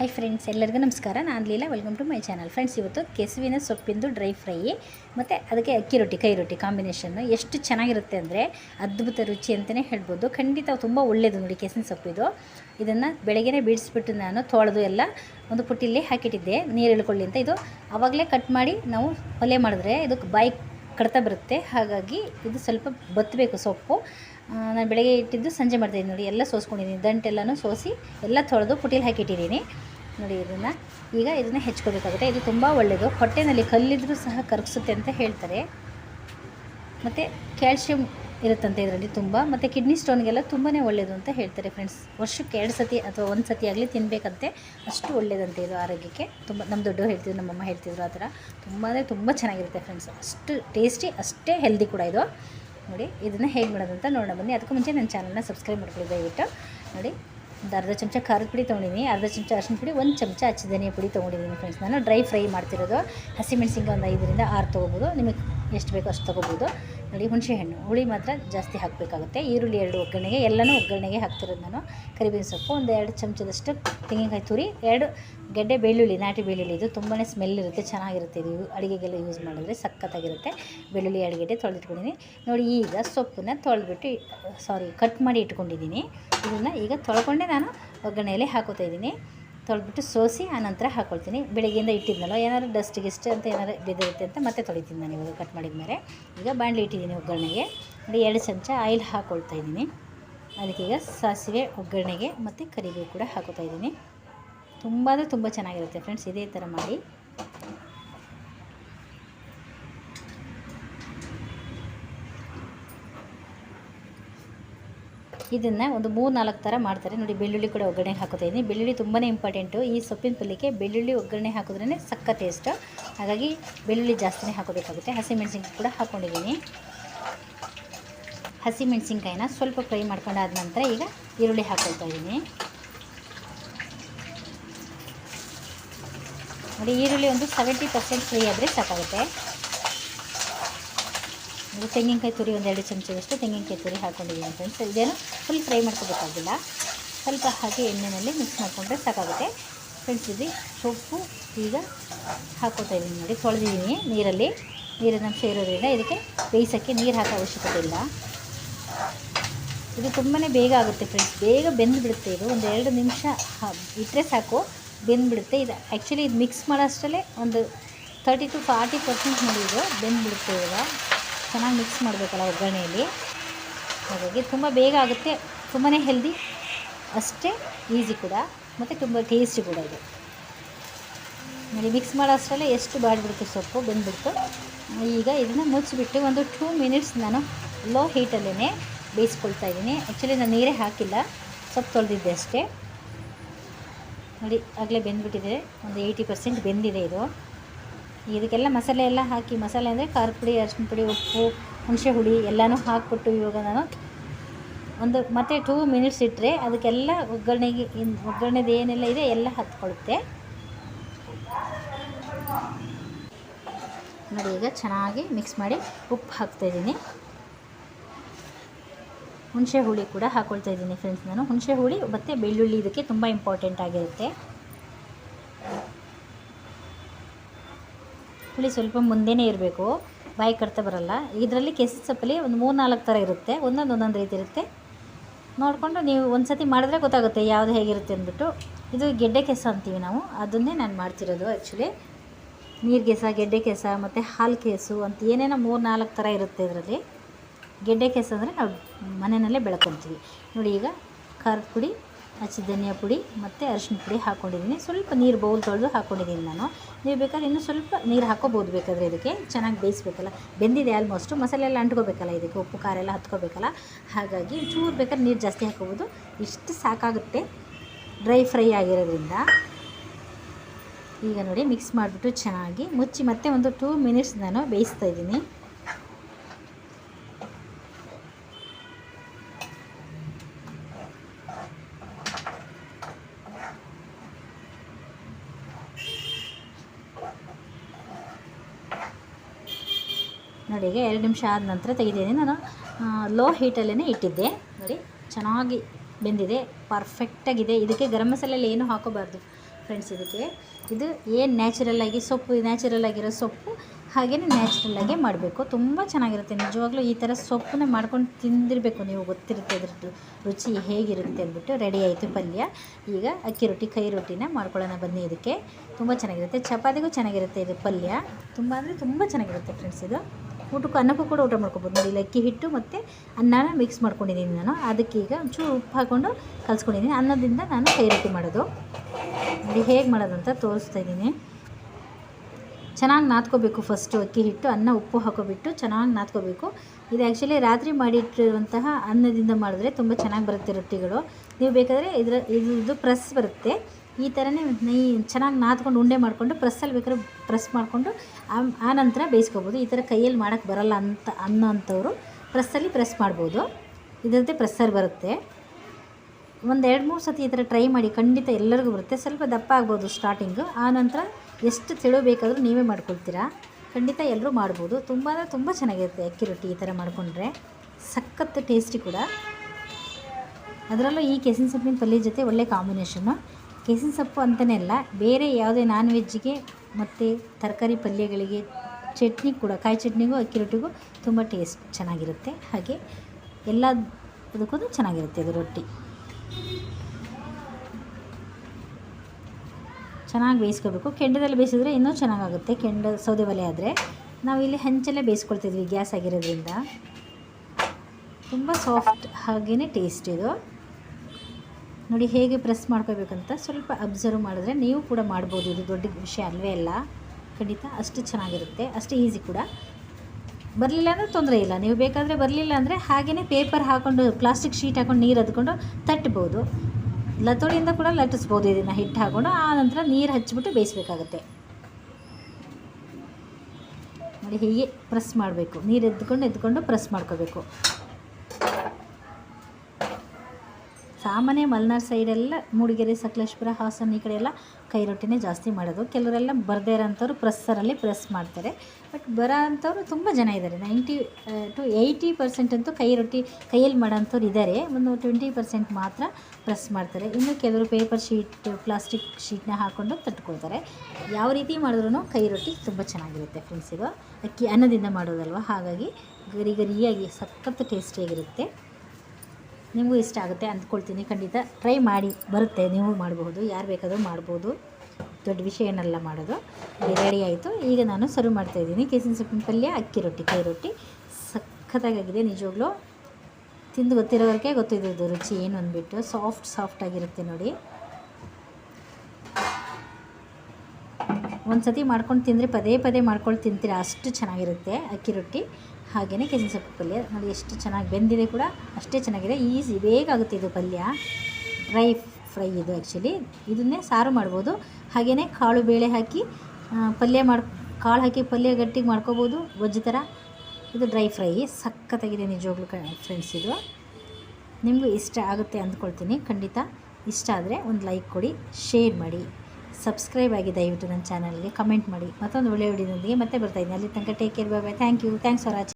Hi friends ಎಲ್ಲರಿಗೂ ನಮಸ್ಕಾರ. ನಾನು Leela. Welcome to my channel friends ಇವತ್ತು ಕೆಸುವಿನ ಸೊಪ್ಪಿಂದು ಡ್ರೈ ಫ್ರೈ ಮತ್ತು ಅದಕ್ಕೆ ಅಕ್ಕಿ ರೊಟ್ಟಿ, ಕೈ ರೊಟ್ಟಿ ಕಾಂಬಿನೇಷನ್ನು ಎಷ್ಟು ಚೆನ್ನಾಗಿರುತ್ತೆ ಅಂದರೆ ಅದ್ಭುತ ರುಚಿ ಅಂತಲೇ ಹೇಳ್ಬೋದು. ಖಂಡಿತ ತುಂಬ ಒಳ್ಳೆಯದು ನೋಡಿ ಕೆಸುವಿನ ಸೊಪ್ಪಿದು ಇದನ್ನು ಬೆಳಗ್ಗೆ ಬಿಡಿಸ್ಬಿಟ್ಟು ನಾನು ತೊಳೆದು ಎಲ್ಲ ಒಂದು ಪುಟ್ಟಿಲಿ ಹಾಕಿಟ್ಟಿದ್ದೆ. ನೀರು ಇಳ್ಕೊಳ್ಳಿ ಅಂತ. ಇದು ಆವಾಗಲೇ ಕಟ್ ಮಾಡಿ ನಾವು ಒಲೆ ಮಾಡಿದ್ರೆ ಇದಕ್ಕೆ ಬಾಯಿ ಕಡ್ತ ಬರುತ್ತೆ. ಹಾಗಾಗಿ ಇದು ಸ್ವಲ್ಪ ಬತ್ತಬೇಕು ಸೊಪ್ಪು. ನಾನು ಬೆಳಗ್ಗೆ ಇಟ್ಟಿದ್ದು ಸಂಜೆ ಮಾಡ್ತಾಯಿದ್ದೀನಿ ನೋಡಿ. ಎಲ್ಲ ಸೋಸ್ಕೊಂಡಿದ್ದೀನಿ. ದಂಟೆಲ್ಲನೂ ಸೋಸಿ ಎಲ್ಲ ತೊಳೆದು ಪುಟ್ಟಿಲಿ ಹಾಕಿಟ್ಟಿದ್ದೀನಿ. ನೋಡಿ ಇದನ್ನು. ಈಗ ಇದನ್ನು ಹೆಚ್ಕೋಬೇಕಾಗುತ್ತೆ ಇದು ತುಂಬ ಒಳ್ಳೆಯದು ಹೊಟ್ಟೆನಲ್ಲಿ ಕಲ್ಲಿದ್ರೂ ಸಹ ಕರಗಿಸುತ್ತೆ ಅಂತ ಹೇಳ್ತಾರೆ. ಮತ್ತು ಕ್ಯಾಲ್ಶಿಯಂ ಇರುತ್ತಂತೆ ಇದರಲ್ಲಿ ತುಂಬ. ಮತ್ತು ಕಿಡ್ನಿ ಸ್ಟೋನ್ಗೆಲ್ಲ ತುಂಬಾ ಒಳ್ಳೆಯದು ಅಂತ ಹೇಳ್ತಾರೆ ಫ್ರೆಂಡ್ಸ್. ವರ್ಷಕ್ಕೆ ಎರಡು ಸತಿ ಅಥವಾ ಒಂದು ಸತಿ ಆಗಲಿ ತಿನ್ನಬೇಕಂತೆ ಅಷ್ಟು ಒಳ್ಳೆಯದಂತೆ ಇದು ಆರೋಗ್ಯಕ್ಕೆ. ತುಂಬ ನಮ್ಮ ದೊಡ್ಡವ್ರು ಹೇಳ್ತಿದ್ರು ನಮ್ಮಮ್ಮ ಹೇಳ್ತಿದ್ರು ಆ ಥರ. ತುಂಬ ಅಂದರೆ ತುಂಬ ಚೆನ್ನಾಗಿರುತ್ತೆ ಫ್ರೆಂಡ್ಸ್. ಅಷ್ಟು ಟೇಸ್ಟಿ, ಅಷ್ಟೇ ಹೆಲ್ದಿ ಕೂಡ ಇದು. ನೋಡಿ, ಇದನ್ನು ಹೇಗೆ ಮಾಡೋದು ಅಂತ ನೋಡೋಣ. ಬನ್ನಿ. ಅದಕ್ಕೂ ಮುಂಚೆ ನನ್ನ ಚಾನಲ್ನ ಸಬ್ಸ್ಕ್ರೈಬ್ ಮಾಡ್ಕೊಳ್ಳಿ ದಯವಿಟ್ಟು. ನೋಡಿ. ಒಂದು ಅರ್ಧ ಚಮಚ ಖಾರದ ಪುಡಿ ತೊಗೊಂಡಿದ್ದೀನಿ. ಅರ್ಧ ಚಮಚ ಅರಿಶಿನ ಪುಡಿ, ಒಂದು ಚಮಚ ಅಚ್ಚ ಧನಿಯಾ ಪುಡಿ ತೊಗೊಂಡಿದ್ದೀನಿ ಫ್ರೆಂಡ್ಸ್ ನಾನು ಡ್ರೈ ಫ್ರೈ ಮಾಡ್ತಿರೋದು ಹಸಿಮೆಣಸಿನ್ಕಾಯಿ ಒಂದು ಐದರಿಂದ ಆರು ತೊಗೋಬೋದು. ನಿಮಗೆ ಎಷ್ಟು ಬೇಕೋ ಅಷ್ಟು ತೊಗೋಬೋದು. ನೋಡಿ ಹುಣಸೆಹಣ್ಣು, ಹುಳಿ ಮಾತ್ರ ಜಾಸ್ತಿ ಹಾಕಬೇಕಾಗುತ್ತೆ. ಈರುಳ್ಳಿ ಎರಡು ಒಗ್ಗರಣೆಗೆ, ಎಲ್ಲನೂ ಒಗ್ಗರಣೆಗೆ ಹಾಕ್ತಿರೋದು ನಾನು. ಕರಿಬೇವಿನ ಸೊಪ್ಪು, ಒಂದು ಎರಡು ಚಮಚದಷ್ಟು ತೆಂಗಿನಕಾಯಿ ತುರಿ, ಎರಡು ಗೆಡ್ಡೆ ಬೆಳ್ಳುಳ್ಳಿ, ನಾಟಿ ಬೆಳ್ಳುಳ್ಳಿ. ಇದು ತುಂಬಾ ಸ್ಮೆಲ್ ಇರುತ್ತೆ, ಚೆನ್ನಾಗಿರುತ್ತೆ. ಇದು ಅಡುಗೆಗೆಲ್ಲ ಯೂಸ್ ಮಾಡಿದ್ರೆ ಸಖತ್ತಾಗಿರುತ್ತೆ. ಬೆಳ್ಳುಳ್ಳಿ ಎರಡು ತೊಳೆದಿಟ್ಕೊಂಡಿದ್ದೀನಿ ನೋಡಿ, ಈಗ ಸೊಪ್ಪನ್ನ ತೊಳೆದ್ಬಿಟ್ಟು ಸಾರಿ ಕಟ್ ಮಾಡಿ ಇಟ್ಕೊಂಡಿದ್ದೀನಿ ಇದನ್ನು ಈಗ ತೊಳ್ಕೊಂಡೆ ನಾನು, ಒಗ್ಗರಣೆಯಲ್ಲಿ ಹಾಕೋತಾ ಇದ್ದೀನಿ ತೊಳೆದ್ಬಿಟ್ಟು ಸೋಸಿ ಆನಂತರ ಹಾಕ್ಕೊಳ್ತೀನಿ ಬೆಳಗ್ಗೆಯಿಂದ ಇಟ್ಟಿದ್ನಲ್ಲ, ಏನಾದ್ರು ಡಸ್ಟ್ ಗಿಸ್ಟ್ ಅಂತ ಏನಾದ್ರು ಬಿದ್ದಿರುತ್ತೆ ಅಂತ ಮತ್ತೆ ತೊಳಿತೀನಿ ನಾನು ಇವಾಗ ಕಟ್ ಮಾಡಿದ ಮೇಲೆ. ಈಗ ಬಾಣಲಿ ಇಟ್ಟಿದ್ದೀನಿ ಒಗ್ಗರಣೆಗೆ. ನೋಡಿ, ಎರಡು ಚಮಚ ಆಯಿಲ್ ಹಾಕ್ಕೊಳ್ತಾ ಇದ್ದೀನಿ. ಅದಕ್ಕೀಗ ಸಾಸಿವೆ, ಒಗ್ಗರಣೆಗೆ ಮತ್ತು ಕರಿಬೇವು ಕೂಡ ಹಾಕೋತಾ ಇದ್ದೀನಿ. ತುಂಬ ಅಂದರೆ ತುಂಬ ಚೆನ್ನಾಗಿರುತ್ತೆ ಫ್ರೆಂಡ್ಸ್, ಇದೇ ಥರ ಮಾಡಿ. ಇದನ್ನು ಒಂದು ಮೂರು ನಾಲ್ಕು ಥರ ಮಾಡ್ತಾರೆ. ನೋಡಿ, ಬೆಳ್ಳುಳ್ಳಿ ಕೂಡ ಒಗ್ಗರಣೆ ಹಾಕೋತಾ ಇದ್ದೀನಿ ಬೆಳ್ಳುಳ್ಳಿ ತುಂಬಾ ಇಂಪಾರ್ಟೆಂಟು ಈ ಸೊಪ್ಪಿನ ಪಲ್ಯಕ್ಕೆ ಬೆಳ್ಳುಳ್ಳಿ ಒಗ್ಗರಣೆ ಹಾಕಿದ್ರೇ ಸಕ್ಕ ಟೇಸ್ಟ್ ಹಾಗಾಗಿ ಬೆಳ್ಳುಳ್ಳಿ ಜಾಸ್ತಿನೇ ಹಾಕೋಬೇಕಾಗುತ್ತೆ. ಹಸಿಮೆಣಸಿನ್ಕಾಯಿ ಕೂಡ ಹಾಕ್ಕೊಂಡಿದ್ದೀನಿ ಹಸಿಮೆಣಸಿನ್ಕಾಯಿನ ಸ್ವಲ್ಪ ಫ್ರೈ ಮಾಡ್ಕೊಂಡಾದ ನಂತರ ಈಗ ಈರುಳ್ಳಿ ಹಾಕ್ಕೊಳ್ತಾ ಇದ್ದೀನಿ. ನೋಡಿ, ಈರುಳ್ಳಿ ಒಂದು ಸೆವೆಂಟಿ ಪರ್ಸೆಂಟ್ ಫ್ರೈ ಆದರೆ ಸಾಕಾಗುತ್ತೆ. ಇದು ತೆಂಗಿನಕಾಯಿ ತುರಿ ಒಂದೆರಡು ಚಮಚದಷ್ಟು ತೆಂಗಿನಕಾಯಿ ತುರಿ ಹಾಕ್ಕೊಂಡಿದ್ದೀನಿ ಫ್ರೆಂಡ್ಸ್ ಇದೇನು ಫುಲ್ ಫ್ರೈ ಮಾಡ್ಕೋಬೇಕಾಗಿಲ್ಲ. ಸ್ವಲ್ಪ ಹಾಕಿ ಎಣ್ಣೆಯಲ್ಲಿ ಮಿಕ್ಸ್ ಮಾಡಿಕೊಂಡ್ರೆ ಸಾಕಾಗುತ್ತೆ. ಫ್ರೆಂಡ್ಸ್ ಇದು ಸೊಪ್ಪು ಈಗ ಹಾಕೋತಾ ಇದ್ದೀನಿ ನೋಡಿ, ತೊಳೆದಿದ್ದೀನಿ ನೀರಲ್ಲಿ. ನೀರಿನ ಅಂಶ ಇರೋದ್ರಿಂದ ಇದಕ್ಕೆ ಬೇಯಿಸೋಕ್ಕೆ ನೀರು ಹಾಕೋ ಅವಶ್ಯಕತೆ ಇಲ್ಲ. ಇದು ತುಂಬಾ ಬೇಗ ಆಗುತ್ತೆ ಫ್ರೆಂಡ್ಸ್ ಬೇಗ ಬೆಂದುಬಿಡುತ್ತೆ ಇದು. ಒಂದು ಎರಡು ನಿಮಿಷ ಇಟ್ಟರೆ ಸಾಕು, ಬೆಂದುಬಿಡುತ್ತೆ. ಇದು ಆ್ಯಕ್ಚುಲಿ ಇದು ಮಿಕ್ಸ್ ಮಾಡೋಷ್ಟರಲ್ಲೇ ಒಂದು ತರ್ಟಿ ಟು ಫಾರ್ಟಿ ಪರ್ಸೆಂಟ್ ನೋಡಿ ಇದು ಬೆಂದುಬಿಡುತ್ತೆ ಇವಾಗ. ಚೆನ್ನಾಗಿ ಮಿಕ್ಸ್ ಮಾಡಬೇಕಲ್ಲ ಒಗ್ಗರಣೆಯಲ್ಲಿ. ಹಾಗಾಗಿ ತುಂಬ ಬೇಗ ಆಗುತ್ತೆ. ತುಂಬಾ ಹೆಲ್ದಿ ಅಷ್ಟೇ ಈಸಿ ಕೂಡ. ಮತ್ತು ತುಂಬ ಟೇಸ್ಟಿ ಕೂಡ ಇದೆ. ನೋಡಿ ಮಿಕ್ಸ್ ಮಾಡೋ ಅಷ್ಟರಲ್ಲೇ ಎಷ್ಟು ಬಾಡಿಬಿಡ್ತು ಸೊಪ್ಪು ಬೆಂದ್ಬಿಡ್ತು. ಈಗ ಇದನ್ನು ಮುಚ್ಚಿಬಿಟ್ಟು ಒಂದು ಟೂ ಮಿನಿಟ್ಸ್ ನಾನು ಲೋ ಹೀಟಲ್ಲೇ ಬೇಯಿಸ್ಕೊಳ್ತಾ ಇದ್ದೀನಿ. ಆ್ಯಕ್ಚುಲಿ ನಾನು ನೀರೇ ಹಾಕಿಲ್ಲ. ಸೊಪ್ಪು ತೊಳೆದಿದ್ದೆ ಅಷ್ಟೇ. ನೋಡಿ, ಆಗಲೇ ಬೆಂದ್ಬಿಟ್ಟಿದೆ. ಒಂದು ಏಯ್ಟಿ ಪರ್ಸೆಂಟ್ ಬೆಂದಿದೆ ಇದು. ಇದಕ್ಕೆಲ್ಲ ಮಸಾಲೆ ಎಲ್ಲ ಹಾಕಿ, ಮಸಾಲೆ ಅಂದರೆ ಖಾರದ ಪುಡಿ, ಅರಿಶಿನ ಪುಡಿ, ಉಪ್ಪು, ಹುಣಸೆ ಹುಳಿ ಎಲ್ಲನೂ ಹಾಕ್ಬಿಟ್ಟು ಇವಾಗ ನಾನು ಒಂದು ಮತ್ತೆ ಟೂ ಮಿನಿಟ್ಸ್ ಇಟ್ಟರೆ ಅದಕ್ಕೆಲ್ಲ ಒಗ್ಗರಣೆಗೆ ಒಗ್ಗರಣೆದು ಏನೆಲ್ಲ ಇದೆ ಎಲ್ಲ ಹತ್ಕೊಳ್ಳುತ್ತೆ ನೋಡಿ ಈಗ ಚೆನ್ನಾಗಿ ಮಿಕ್ಸ್ ಮಾಡಿ ಉಪ್ಪು ಹಾಕ್ತಾಯಿದ್ದೀನಿ ಹುಣಸೆ ಹುಳಿ ಕೂಡ ಹಾಕ್ಕೊಳ್ತಾ ಇದ್ದೀನಿ ಫ್ರೆಂಡ್ಸ್ ನಾನು. ಹುಣಸೆ ಹುಳಿ ಮತ್ತು ಬೆಳ್ಳುಳ್ಳಿ ಇದಕ್ಕೆ ತುಂಬ ಇಂಪಾರ್ಟೆಂಟ್ ಆಗಿರುತ್ತೆ. ಹುಳಿ ಸ್ವಲ್ಪ ಮುಂದೆನೇ ಇರಬೇಕು. ಬಾಯಿ ಕಟ್ತಾ ಬರಲ್ಲ. ಇದರಲ್ಲಿ ಕೆಸರು ಸೊಪ್ಪಲ್ಲಿ ಒಂದು ಮೂರು ನಾಲ್ಕು ಥರ ಇರುತ್ತೆ. ಒಂದೊಂದು ಒಂದೊಂದು ರೀತಿ ಇರುತ್ತೆ. ನೋಡಿಕೊಂಡು ನೀವು ಒಂದು ಸತಿ ಮಾಡಿದ್ರೆ ಗೊತ್ತಾಗುತ್ತೆ ಯಾವುದು ಹೇಗಿರುತ್ತೆ ಅಂದ್ಬಿಟ್ಟು. ಇದು ಗೆಡ್ಡೆ ಕೆಸ ಅಂತೀವಿ ನಾವು. ಅದನ್ನೇ ನಾನು ಮಾಡ್ತಿರೋದು ಆ್ಯಕ್ಚುಲಿ ನೀರು ಕೆಸ, ಗೆಡ್ಡೆ ಕೆಸ ಮತ್ತು ಹಾಲು ಕೇಸು ಅಂತ ಏನೇನೋ ಮೂರು ನಾಲ್ಕು ಥರ ಇರುತ್ತೆ ಇದರಲ್ಲಿ. ಗೆಡ್ಡೆ ಕೆಸ ಅಂದರೆ ನಾವು ಮನೆಯಲ್ಲೇ ಬೆಳ್ಕೊತೀವಿ. ನೋಡಿ ಈಗ ಖಾರದ ಪುಡಿ ಹಚ್ಚಿ ಧನಿಯಾ ಪುಡಿ ಮತ್ತು ಅರಿಶಿನ ಪುಡಿ ಹಾಕ್ಕೊಂಡಿದ್ದೀನಿ ಸ್ವಲ್ಪ ನೀರು ಬೌಲ್ ತೊಳೆದು ಹಾಕ್ಕೊಂಡಿದ್ದೀನಿ ನಾನು. ನೀವು ಬೇಕಾದ್ರೆ ಇನ್ನೂ ಸ್ವಲ್ಪ ನೀರು ಹಾಕ್ಕೋಬೋದು ಬೇಕಾದರೆ ಇದಕ್ಕೆ. ಚೆನ್ನಾಗಿ ಬೇಯಿಸ್ಬೇಕಲ್ಲ. ಬೆಂದಿದೆ ಆಲ್ಮೋಸ್ಟು ಮಸಾಲೆ ಎಲ್ಲ ಅಂಟ್ಕೋಬೇಕಲ್ಲ ಇದಕ್ಕೆ. ಉಪ್ಪು, ಖಾರ ಎಲ್ಲ ಹತ್ಕೋಬೇಕಲ್ಲ. ಹಾಗಾಗಿ ಚೂರು ಬೇಕಾದ್ರೆ ನೀರು ಜಾಸ್ತಿ ಹಾಕ್ಕೋಬೋದು ಇಷ್ಟು ಸಾಕಾಗುತ್ತೆ. ಡ್ರೈ ಫ್ರೈ ಆಗಿರೋದ್ರಿಂದ. ಈಗ ನೋಡಿ ಮಿಕ್ಸ್ ಮಾಡಿಬಿಟ್ಟು ಚೆನ್ನಾಗಿ ಮುಚ್ಚಿ ಮತ್ತೆ ಒಂದು ಟೂ ಮಿನಿಟ್ಸ್ ನಾನು ಬೇಯಿಸ್ತಾ ಇದ್ದೀನಿ. ನೋಡಿ ಈಗ ಎರಡು ನಿಮಿಷ ಆದ ನಂತರ ತೆಗೆದಿದ್ದೀನಿ. ನಾನು ಲೋ ಹೀಟಲ್ಲೇ ಇಟ್ಟಿದ್ದೆ. ನೋಡಿ, ಚೆನ್ನಾಗಿ ಬೆಂದಿದೆ ಪರ್ಫೆಕ್ಟಾಗಿದೆ ಇದಕ್ಕೆ ಗರಂ ಮಸಾಲೆಯಲ್ಲಿ ಏನೂ ಹಾಕೋಬಾರ್ದು ಫ್ರೆಂಡ್ಸ್ ಇದಕ್ಕೆ. ಇದು ಏನು ನ್ಯಾಚುರಲ್ ಆಗಿ ಸೊಪ್ಪು ನ್ಯಾಚುರಲ್ ಆಗಿರೋ ಸೊಪ್ಪು ಹಾಗೆಯೇ ನ್ಯಾಚುರಲ್ ಆಗಿ ಮಾಡಬೇಕು. ತುಂಬ ಚೆನ್ನಾಗಿರುತ್ತೆ. ನಿಜವಾಗ್ಲೂ ಈ ಥರ ಸೊಪ್ಪನ್ನ ಮಾಡ್ಕೊಂಡು ತಿಂದಿರಬೇಕು ನೀವು, ಗೊತ್ತಿರುತ್ತೆ ಅದ್ರದ್ದು ರುಚಿ ಹೇಗಿರುತ್ತೆ ಅಂದ್ಬಿಟ್ಟು ರೆಡಿ ಆಯಿತು ಪಲ್ಯ. ಈಗ ಅಕ್ಕಿ ರೊಟ್ಟಿ, ಕೈ ರೊಟ್ಟಿನ ಮಾಡ್ಕೊಳ್ಳೋಣ ಬನ್ನಿ ಇದಕ್ಕೆ. ತುಂಬ ಚೆನ್ನಾಗಿರುತ್ತೆ. ಚಪಾತಿಗೂ ಚೆನ್ನಾಗಿರುತ್ತೆ ಇದು ಪಲ್ಯ. ತುಂಬ ಅಂದರೆ ತುಂಬ ಚೆನ್ನಾಗಿರುತ್ತೆ ಫ್ರೆಂಡ್ಸ್ ಇದು. ಊಟಕ್ಕೂ ಅನ್ನಕ್ಕೂ ಕೂಡ ಊಟ ಮಾಡ್ಕೊಬೋದು. ನೋಡಿ ಇಲ್ಲಿ ಅಕ್ಕಿ ಹಿಟ್ಟು ಮತ್ತು ಅನ್ನನ ಮಿಕ್ಸ್ ಮಾಡ್ಕೊಂಡಿದ್ದೀನಿ ನಾನು. ಅದಕ್ಕೆ ಈಗ ಒಂಚೂರು ಉಪ್ಪು ಹಾಕ್ಕೊಂಡು ಕಲ್ಸ್ಕೊಂಡಿದ್ದೀನಿ. ಅನ್ನದಿಂದ ನಾನು ಕೈ ರೊಟ್ಟಿ ಮಾಡೋದು. ನೋಡಿ, ಹೇಗೆ ಮಾಡೋದು ಅಂತ ತೋರಿಸ್ತಾ ಇದ್ದೀನಿ. ಚೆನ್ನಾಗಿ ನಾದ್ಕೋಬೇಕು ಫಸ್ಟು ಅಕ್ಕಿ ಹಿಟ್ಟು, ಅನ್ನ, ಉಪ್ಪು ಹಾಕೋಬಿಟ್ಟು ಚೆನ್ನಾಗಿ ನಾದ್ಕೋಬೇಕು. ಇದು ಆ್ಯಕ್ಚುಲಿ ರಾತ್ರಿ ಮಾಡಿಟ್ಟಿರುವಂತಹ ಅನ್ನದಿಂದ ಮಾಡಿದ್ರೆ ತುಂಬ ಚೆನ್ನಾಗಿ ಬರುತ್ತೆ ರೊಟ್ಟಿಗಳು. ನೀವು ಬೇಕಾದರೆ ಇದರ ಇದ್ರದ್ದು ಪ್ರೆಸ್ ಬರುತ್ತೆ. ಈ ಥರನೇ ನೈ ಚೆನ್ನಾಗಿ ನಾದ್ಕೊಂಡು ಉಂಡೆ ಮಾಡಿಕೊಂಡು ಪ್ರೆಸ್ಸಲ್ಲಿ ಬೇಕಾದ್ರೆ ಪ್ರೆಸ್ ಮಾಡಿಕೊಂಡು ಆ ನಂತರ ಬೇಯಿಸ್ಕೊಬೋದು. ಈ ಥರ ಕೈಯಲ್ಲಿ ಮಾಡೋಕ್ಕೆ ಬರಲ್ಲ ಅಂತ ಅನ್ನೋ ಅಂಥವ್ರು ಪ್ರೆಸ್ಸಲ್ಲಿ ಪ್ರೆಸ್ ಮಾಡ್ಬೋದು. ಇದರದ್ದೇ ಪ್ರೆಸ್ಸರ್ ಬರುತ್ತೆ. ಒಂದು ಎರಡು, ಮೂರು ಸತಿ ಈ ಥರ ಟ್ರೈ ಮಾಡಿ ಖಂಡಿತ ಎಲ್ಲರಿಗೂ ಬರುತ್ತೆ. ಸ್ವಲ್ಪ ದಪ್ಪ ಆಗ್ಬೋದು ಸ್ಟಾರ್ಟಿಂಗು. ಆನಂತರ ಎಷ್ಟು ತೆಳು ಬೇಕಾದರೂ ನೀವೇ ಮಾಡ್ಕೊಳ್ತೀರಾ. ಖಂಡಿತ ಎಲ್ಲರೂ ಮಾಡ್ಬೋದು. ತುಂಬ ಅಂದರೆ ತುಂಬ ಚೆನ್ನಾಗಿರುತ್ತೆ ಅಕ್ಕಿ ರೊಟ್ಟಿ ಈ ಥರ ಮಾಡಿಕೊಂಡ್ರೆ. ಸಖತ್ತು ಟೇಸ್ಟಿ ಕೂಡ. ಅದರಲ್ಲೂ ಈ ಕೆಸಿನ ಸೊಪ್ಪಿನ ಪಲ್ಯ ಜೊತೆ ಒಳ್ಳೆ ಕಾಂಬಿನೇಷನ್ನು ಕೆಸಿನ ಸೊಪ್ಪು ಅಂತಲೇ ಅಲ್ಲ, ಬೇರೆ ಯಾವುದೇ ನಾನ್ ವೆಜ್ಜಿಗೆ ಮತ್ತು ತರಕಾರಿ ಪಲ್ಯಗಳಿಗೆ ಚಟ್ನಿ ಕೂಡ, ಕಾಯಿ ಚಟ್ನಿಗೂ, ಅಕ್ಕಿ ರೊಟ್ಟಿಗೂ ತುಂಬ ಟೇಸ್ಟ್ ಚೆನ್ನಾಗಿರುತ್ತೆ. ಹಾಗೆ ಎಲ್ಲ ಅದಕ್ಕೂ ಚೆನ್ನಾಗಿರುತ್ತೆ ಅದು ರೊಟ್ಟಿ. ಚೆನ್ನಾಗಿ ಬೇಯಿಸ್ಕೋಬೇಕು. ಕೆಂಡದಲ್ಲಿ ಬೇಯಿಸಿದ್ರೆ ಇನ್ನೂ ಚೆನ್ನಾಗಾಗುತ್ತೆ. ಕೆಂಡ, ಸೌದೆ ಒಲೆ ಆದರೆ. ಇಲ್ಲಿ ಹೆಂಚಲ್ಲೇ ಬೇಯಿಸ್ಕೊಳ್ತಿದ್ವಿ ಗ್ಯಾಸ್ ಆಗಿರೋದ್ರಿಂದ. ತುಂಬ ಸಾಫ್ಟ್ ಹಾಗೇ ಟೇಸ್ಟ್ ಇದು. ನೋಡಿ ಹೇಗೆ ಪ್ರೆಸ್ ಮಾಡ್ಕೋಬೇಕಂತ ಸ್ವಲ್ಪ ಅಬ್ಸರ್ವ್ ಮಾಡಿದ್ರೆ ನೀವು ಕೂಡ ಮಾಡ್ಬೋದು. ಇದು ದೊಡ್ಡ ವಿಷಯ ಅಲ್ವೇ ಅಲ್ಲ. ಖಂಡಿತ ಅಷ್ಟು ಚೆನ್ನಾಗಿರುತ್ತೆ. ಅಷ್ಟು ಈಸಿ ಕೂಡ. ಬರಲಿಲ್ಲ ಅಂದರೆ ತೊಂದರೆ ಇಲ್ಲ. ನೀವು ಬೇಕಾದರೆ ಬರಲಿಲ್ಲ ಅಂದರೆ ಹಾಗೆಯೇ ಪೇಪರ್ ಹಾಕ್ಕೊಂಡು ಪ್ಲಾಸ್ಟಿಕ್ ಶೀಟ್ ಹಾಕೊಂಡು ನೀರು ಹದ್ಕೊಂಡು ತಟ್ಟಬೋದು ಲತೋಡಿಯಿಂದ ಕೂಡ ಲಟ್ಟಿಸ್ಬೋದು ಇದನ್ನು ಹಿಟ್ಟು ಹಾಕ್ಕೊಂಡು ಆ ನಂತರ ನೀರು ಹಚ್ಚಿಬಿಟ್ಟು ಬೇಯಿಸ್ಬೇಕಾಗತ್ತೆ. ನೋಡಿ ಹೀಗೆ ಪ್ರೆಸ್ ಮಾಡಬೇಕು. ನೀರು ಎದ್ಕೊಂಡು ಎದ್ಕೊಂಡು ಪ್ರೆಸ್ ಮಾಡ್ಕೋಬೇಕು. ಸಾಮಾನ್ಯ ಮಲ್ನಾಡ್ ಸೈಡೆಲ್ಲ ಮೂಡಿಗೆರೆ, ಸಕಲೇಶ್ಪುರ, ಹಾಸನ ಈ ಕಡೆ ಎಲ್ಲ ಕೈ ರೊಟ್ಟಿನೇ ಜಾಸ್ತಿ ಮಾಡೋದು. ಕೆಲವರೆಲ್ಲ ಬರದೇ ಇರೋಂಥವ್ರು ಪ್ರೆಸ್ಸರಲ್ಲಿ ಪ್ರೆಸ್ ಮಾಡ್ತಾರೆ. ಬಟ್ ಬರೋ ಅಂಥವ್ರು ತುಂಬ ಜನ ಇದ್ದಾರೆ. ನೈಂಟಿ ಟು ಏಯ್ಟಿ ಪರ್ಸೆಂಟ್ ಅಂತೂ ಕೈ ರೊಟ್ಟಿ ಕೈಯಲ್ಲಿ ಮಾಡೋಂಥವ್ರು ಇದ್ದಾರೆ. ಒಂದು ಟ್ವೆಂಟಿ ಪರ್ಸೆಂಟ್ ಮಾತ್ರ ಪ್ರೆಸ್ ಮಾಡ್ತಾರೆ. ಇನ್ನು ಕೆಲವರು ಪೇಪರ್ ಶೀಟ್, ಪ್ಲಾಸ್ಟಿಕ್ ಶೀಟ್ನ ಹಾಕ್ಕೊಂಡು ತಟ್ಕೊಳ್ತಾರೆ. ಯಾವ ರೀತಿ ಮಾಡಿದ್ರೂ ಕೈ ರೊಟ್ಟಿ ತುಂಬ ಚೆನ್ನಾಗಿರುತ್ತೆ ಫ್ರೆಂಡ್ಸ್ ಇದು. ಅಕ್ಕಿ ಅನ್ನದಿಂದ ಮಾಡೋದಲ್ವ? ಹಾಗಾಗಿ ಗರಿ ಗರಿಯಾಗಿ ಸಖತ್ತು ಟೇಸ್ಟಿಯಾಗಿರುತ್ತೆ ನಿಮಗೂ ಇಷ್ಟ ಆಗುತ್ತೆ ಅಂದ್ಕೊಳ್ತೀನಿ. ಖಂಡಿತ ಟ್ರೈ ಮಾಡಿ ಬರುತ್ತೆ. ನೀವು ಮಾಡಬಹುದು ಯಾರು ಬೇಕಾದರೂ ಮಾಡ್ಬೋದು. ದೊಡ್ಡ ವಿಷಯ ಏನಲ್ಲ ಮಾಡೋದು. ರೆಡಿ ಆಯಿತು. ಈಗ ನಾನು ಸರ್ವ್ ಮಾಡ್ತಾ ಇದ್ದೀನಿ. ಕೇಸಿನ ಸೊಪ್ಪಿನ ಪಲ್ಯ, ಅಕ್ಕಿ ರೊಟ್ಟಿ ಕೈ ರೊಟ್ಟಿ. ಸಖತ್ತಾಗಿದೆ ನಿಜವಾಗ್ಲೂ. ತಿಂದು ಗೊತ್ತಿರೋವರೆಗೆ ಗೊತ್ತಿದ್ದು ರುಚಿ ಏನು ಅಂದ್ಬಿಟ್ಟು. ಸಾಫ್ಟ್ ಸಾಫ್ಟ್ ಆಗಿರುತ್ತೆ ನೋಡಿ. ಒಂದು ಸತಿ ಮಾಡ್ಕೊಂಡು ತಿಂದರೆ ಪದೇ ಪದೇ ಮಾಡ್ಕೊಂಡು ತಿಂತೀರ? ಅಷ್ಟು ಚೆನ್ನಾಗಿರುತ್ತೆ ಅಕ್ಕಿ ರೊಟ್ಟಿ. ಹಾಗೆಯೇ ಕೆಸಿನ ಸೊಪ್ಪು ಪಲ್ಯ. ನೋಡಿ ಎಷ್ಟು ಚೆನ್ನಾಗಿ ಬೆಂದಿದೆ ಕೂಡ, ಅಷ್ಟೇ ಚೆನ್ನಾಗಿದೆ. ಈಸಿ, ಬೇಗ ಆಗುತ್ತೆ ಇದು ಪಲ್ಯ. ಡ್ರೈ ಫ್ರೈ ಇದು ಆ್ಯಕ್ಚುಲಿ ಇದನ್ನೇ ಸಾರು ಮಾಡ್ಬೋದು. ಹಾಗೆಯೇ ಕಾಳು ಬೇಳೆ ಹಾಕಿ ಪಲ್ಯ ಮಾಡಿ, ಕಾಳು ಹಾಕಿ ಪಲ್ಯ ಗಟ್ಟಿಗೆ ಮಾಡ್ಕೋಬೋದು. ಗೊಜ್ಜು ಥರ. ಇದು ಡ್ರೈ ಫ್ರೈ ಸಖತ್ತಾಗಿದೆ ನಿಜವಾಗ್ಲೂ ಫ್ರೆಂಡ್ಸ್ ಇದು. ನಿಮಗೂ ಇಷ್ಟ ಆಗುತ್ತೆ ಅಂದ್ಕೊಳ್ತೀನಿ. ಖಂಡಿತ ಇಷ್ಟ ಆದರೆ ಒಂದು ಲೈಕ್ ಕೊಡಿ ಶೇರ್ ಮಾಡಿ. ಸಬ್ಸ್ಕ್ರೈಬ್ ಆಗಿ ದಯವಿಟ್ಟು ನನ್ನ ಚಾನಲ್ಗೆ ಕಮೆಂಟ್ ಮಾಡಿ. ಮತ್ತೊಂದು ಒಳ್ಳೆ ವಿಡಿಯೋದೊಂದಿಗೆ ಮತ್ತೆ ಬರ್ತಾಯಿದ್ದೀನಿ ಅಲ್ಲಿ ತನಕ take care bye thank you thanks for watching